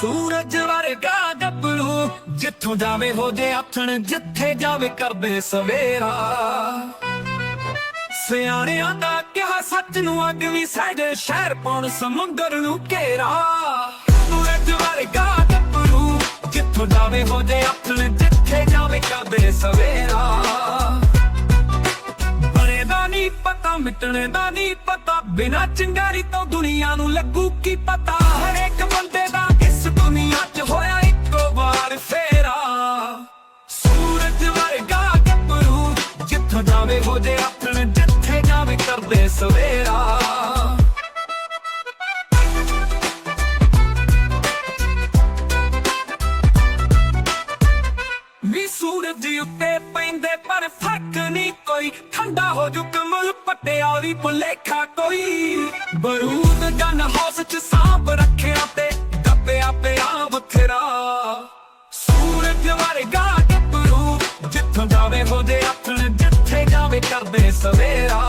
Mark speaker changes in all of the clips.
Speaker 1: ਸੂਰਜ ਵਰਗਾ ਗੱਭਰੂ, ਜਿੱਥੋਂ ਜਾਵੇ ਹੋ ਜੇ ਆਥਣ, ਜਿੱਥੇ ਜਾਵੇ ਕਰਦੇ ਸਵੇਰਾ। ਸਿਆਣਿਆਂ ਦਾ ਕਿਹਾ ਸੱਚ ਨੂੰ ਅੱਗ ਵੀ ਸਾਡੇ ਸ਼ਹਿਰ ਪਾਉਣ ਸਮੁੰਦਰ ਨੂੰ ਘੇਰਾ। ਸੂਰਜ ਵਰਗਾ ਗੱਭਰੂ, ਜਿੱਥੋਂ ਜਾਵੇ ਹੋ ਜੇ ਆਥਣ, ਜਿੱਥੇ ਜਾਵੇ ਕਰਦੇ ਸਵੇਰਾ। ਬਣੇ ਦਾ ਨਹੀਂ ਪਤਾ, ਮਿਟਣੇ ਦਾ ਨਹੀਂ ਪਤਾ, ਬਿਨਾ ਚਿੰਗਾਰੀ ਤੋਂ ਦੁਨੀਆ ਨੂੰ ਲੱਗੂ ਕੀ ਪਤਾ। ਹਰੇ ਜਿੱਥੋਂ ਜਾਵੇ ਹੋ ਜੇ ਆਪਣੇ, ਜਿੱਥੇ ਜਾਵੇ ਕਰਦੇ ਸਵੇਰਾ। ਵੀ ਸੂਰਜ ਉੱਤੇ ਪੈਂਦੇ, ਪਰ ਫ਼ਰਕ ਨਹੀਂ ਕੋਈ। ਠੰਡਾ ਹੋ ਜੂ ਕਮਲ ਪਟਿਆਲੀ ਭੁਲੇਖਾ ਕੋਈ। ਬਰੂਦ ਗਨ ਹਾਊਸ ਚ ਸਾਂਭ ਰੱਖਿਆ ਤੇ ਦੱਬਿਆ ਪਿਆ ਬਥੇਰਾ। ਸੂਰਜ ਵਰਗਾ ਗੱਭਰੂ ਜਿੱਥੋਂ ਜਾਵੇ ਹੋ ਜੇ ਆਪਣੇ ਜਿੱਥੇ ਕਰਦੇ ਸਵੇਰਾ।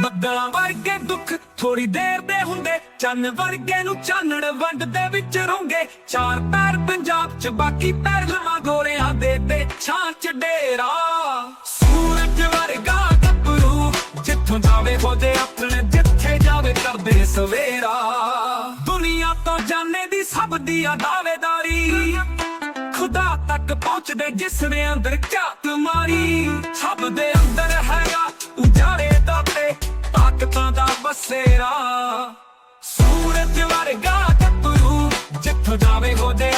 Speaker 1: ਬੱਦਲਾਂ ਵਰਗੇ ਦੁੱਖ ਥੋੜੀ ਦੇਰ ਦੇ ਹੁੰਦੇ। ਚੰਨ ਵਰਗੇ ਨੂੰ ਚਾਨਣ ਵੰਡ ਦੇ ਵਿੱਚ ਰਹੋਗੇ ਚਾਰ ਪੈਰ ਪੰਜਾਬ ਚ, ਬਾਕੀ ਪੈਰ ਲਵਾਂ ਗੋਰਿਆਂ ਦੇ ਤੇ ਛਾਂ ਚ ਡੇਰਾ। ਸੂਰਜ ਵਰਗਾ ਗੱਭਰੂ, ਜਿੱਥੋਂ ਜਾਵੇ ਹੋਦੇ ਆਪਣੇ, ਜਿੱਥੇ ਜਾਵੇ ਕਰਦੇ ਸਵੇਰਾ। ਜਾਣੇ ਆ ਦਾਵੇਦਾਰੀ ਖੁਦਾ ਤੱਕ ਪਹੁੰਚਦੇ ਜਿਸ ਨੇ ਅੰਦਰ ਝਾਤ ਮਾਰੀ। ਸਭ ਦੇ ਅੰਦਰ ਹੈਗਾ ਉਜਾੜੇ ਦਾ ਤੇ ਤਾਕਤਾਂ ਦਾ ਬਸੇਰਾ। ਸੂਰਜ ਵਰਗਾ ਗੱਭਰੂ ਜਿੱਥੋਂ ਜਾਵੇ ਹੋਦੇ